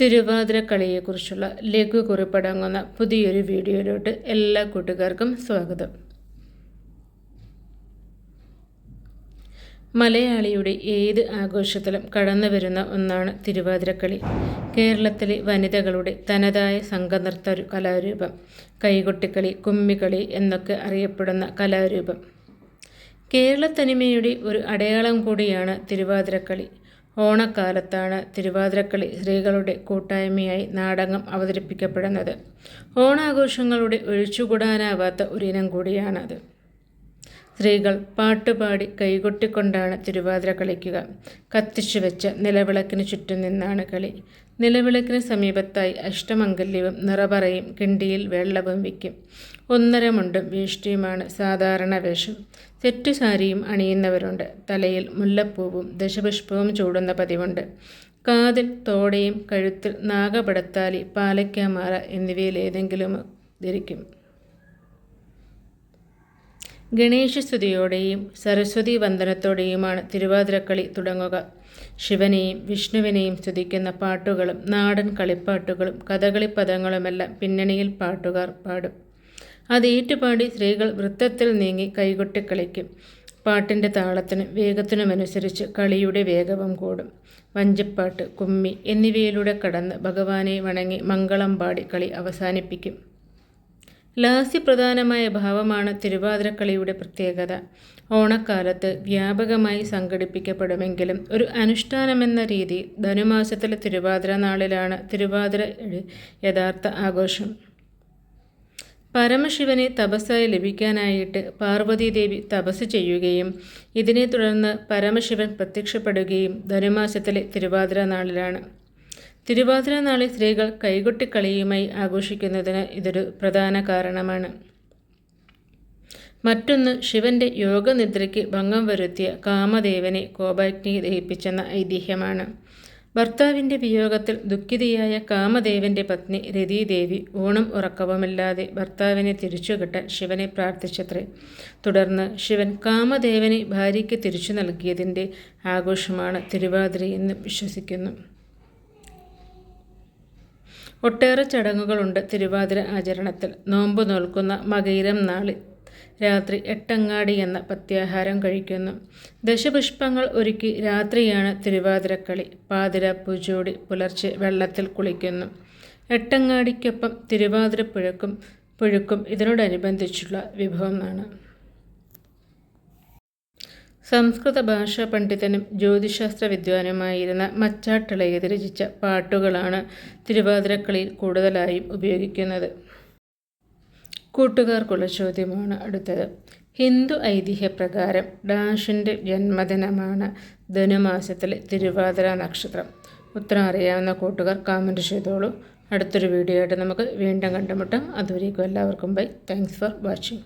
തിരുവാതിരക്കളിയെക്കുറിച്ചുള്ള ലഘു കുറിപ്പടങ്ങുന്ന പുതിയൊരു വീഡിയോയിലോട്ട് എല്ലാ കൂട്ടുകാർക്കും സ്വാഗതം. മലയാളിയുടെ ഏത് ആഘോഷത്തിലും കടന്നു വരുന്ന ഒന്നാണ് തിരുവാതിരക്കളി. കേരളത്തിലെ വനിതകളുടെ തനതായ സംഘനൃത്ത കലാരൂപം കൈകൊട്ടിക്കളി കുമ്മികളി എന്നൊക്കെ അറിയപ്പെടുന്ന കലാരൂപം. കേരളത്തനിമയുടെ ഒരു അടയാളം കൂടിയാണ് തിരുവാതിരക്കളി. ഓണക്കാലത്താണ് തിരുവാതിരക്കളി സ്ത്രീകളുടെ കൂട്ടായ്മയായി നാടകം അവതരിപ്പിക്കപ്പെടുന്നത്. ഓണാഘോഷങ്ങളുടെ ഒഴിച്ചുകൂടാനാവാത്ത ഒരിനം കൂടിയാണത്. സ്ത്രീകൾ പാട്ടുപാടി കൈകൊട്ടിക്കൊണ്ടാണ് തിരുവാതിര കളിക്കുക. കത്തിച്ചു വെച്ച നിലവിളക്കിന് ചുറ്റും നിന്നാണ് കളി. നിലവിളക്കിന് സമീപത്തായി അഷ്ടമംഗല്യവും നിറപറയും കിണ്ടിയിൽ വെള്ളവും വയ്ക്കും. ഒന്നര മുണ്ടും വേഷ്ടിയുമാണ് സാധാരണ വേഷം. തെറ്റുസാരിയും അണിയുന്നവരുണ്ട്. തലയിൽ മുല്ലപ്പൂവും ദശപുഷ്പവും ചൂടുന്ന പതിവുണ്ട്. കാതിൽ തോടയും കഴുത്തിൽ നാഗപടത്താലി പാലയ്ക്കാമാറ എന്നിവയിലേതെങ്കിലും ധരിക്കും. ഗണേശസ്തുതിയോടെയും സരസ്വതി വന്ദനത്തോടെയുമാണ് തിരുവാതിരക്കളി തുടങ്ങുക. ശിവനെയും വിഷ്ണുവിനെയും സ്തുതിക്കുന്ന പാട്ടുകളും നാടൻ കളിപ്പാട്ടുകളും കഥകളി പദങ്ങളുമെല്ലാം പിന്നണിയിൽ പാട്ടുകാർ പാടും. അത് ഏറ്റുപാടി സ്ത്രീകൾ വൃത്തത്തിൽ നീങ്ങി കൈകൊട്ടി കളിക്കും. പാട്ടിന്റെ താളത്തിനും വേഗത്തിനുമനുസരിച്ച് കളിയുടെ വേഗവും കൂടും. വഞ്ചിപ്പാട്ട് കുമ്മി എന്നിവയിലൂടെ കടന്ന് ഭഗവാനെ വണങ്ങി മംഗളം പാടി കളി അവസാനിപ്പിക്കും. ലാസ്യപ്രധാനമായ ഭാവമാണ് തിരുവാതിരക്കളിയുടെ പ്രത്യേകത. ഓണക്കാലത്ത് വ്യാപകമായി സംഘടിപ്പിക്കപ്പെടുമെങ്കിലും ഒരു അനുഷ്ഠാനമെന്ന രീതി ധനുമാസത്തിലെ തിരുവാതിര നാളിലാണ് തിരുവാതിര യഥാർത്ഥ ആഘോഷം. പരമശിവനെ തപസ്സായി ലഭിക്കാനായിട്ട് പാർവതീദേവി തപസ് ചെയ്യുകയും ഇതിനെ തുടർന്ന് പരമശിവൻ പ്രത്യക്ഷപ്പെടുകയും ധനുമാസത്തിലെ തിരുവാതിര നാളിലാണ്. തിരുവാതിര നാളിൽ സ്ത്രീകൾ കൈകൊട്ടിക്കളിയുമായി ആഘോഷിക്കുന്നതിന് ഇതൊരു പ്രധാന കാരണമാണ്. മറ്റൊന്ന് ശിവന്റെ യോഗനിദ്രയ്ക്ക് ഭംഗം വരുത്തിയ കാമദേവനെ കോപാഗ്നി ദഹിപ്പിച്ചെന്ന ഐതിഹ്യമാണ്. ഭർത്താവിന്റെ വിയോഗത്തിൽ ദുഃഖിതയായ കാമദേവന്റെ പത്നി രതീദേവി ഓണം ഉറക്കവുമില്ലാതെ ഭർത്താവിനെ തിരിച്ചുകിട്ടാൻ ശിവനെ പ്രാർത്ഥിച്ചത്രേ. തുടർന്ന് ശിവൻ കാമദേവനെ ഭാര്യയ്ക്ക് തിരിച്ചു നൽകിയതിന്റെ ആഘോഷമാണ് തിരുവാതിരയെന്ന് വിശ്വസിക്കുന്നു. ഒട്ടേറെ ചടങ്ങുകളുണ്ട് തിരുവാതിര ആചരണത്തിൽ. നോമ്പ് നോൽക്കുന്ന മകയിരം നാളിൽ രാത്രി എട്ടങ്ങാടി എന്ന പത്യാഹാരം കഴിക്കുന്നു. ദശപുഷ്പങ്ങൾ ഒരുക്കി രാത്രിയാണ് തിരുവാതിരക്കളി. പാതിര പൂജോടി പുലർച്ചെ വെള്ളത്തിൽ കുളിക്കുന്നു. എട്ടങ്ങാടിക്കൊപ്പം തിരുവാതിര പുഴക്കും പുഴുക്കും ഇതിനോടനുബന്ധിച്ചുള്ള വിഭവമാണ്. സംസ്കൃത ഭാഷാ പണ്ഡിതനും ജ്യോതിശാസ്ത്ര വിദ്വാനുമായിരുന്ന മച്ചാട്ടിളയത് രചിച്ച പാട്ടുകളാണ് തിരുവാതിരക്കളിയിൽ കൂടുതലായും ഉപയോഗിക്കുന്നത്. കൂട്ടുകാർക്കുള്ള ചോദ്യമാണ് അടുത്തത്. ഹിന്ദു ഐതിഹ്യപ്രകാരം ഡാഷിന്റെ ജന്മദിനമാണ് ധനുമാസത്തിലെ തിരുവാതിര നക്ഷത്രം. ഉത്തരം അറിയാവുന്ന കൂട്ടുകാർ കമന്റ് ചെയ്തോളൂ. അടുത്തൊരു വീഡിയോ ആയിട്ട് നമുക്ക് വീണ്ടും കണ്ടുമുട്ടാം. അതുവരേക്കും എല്ലാവർക്കും ബൈ താങ്ക്സ് ഫോർ വാച്ചിങ്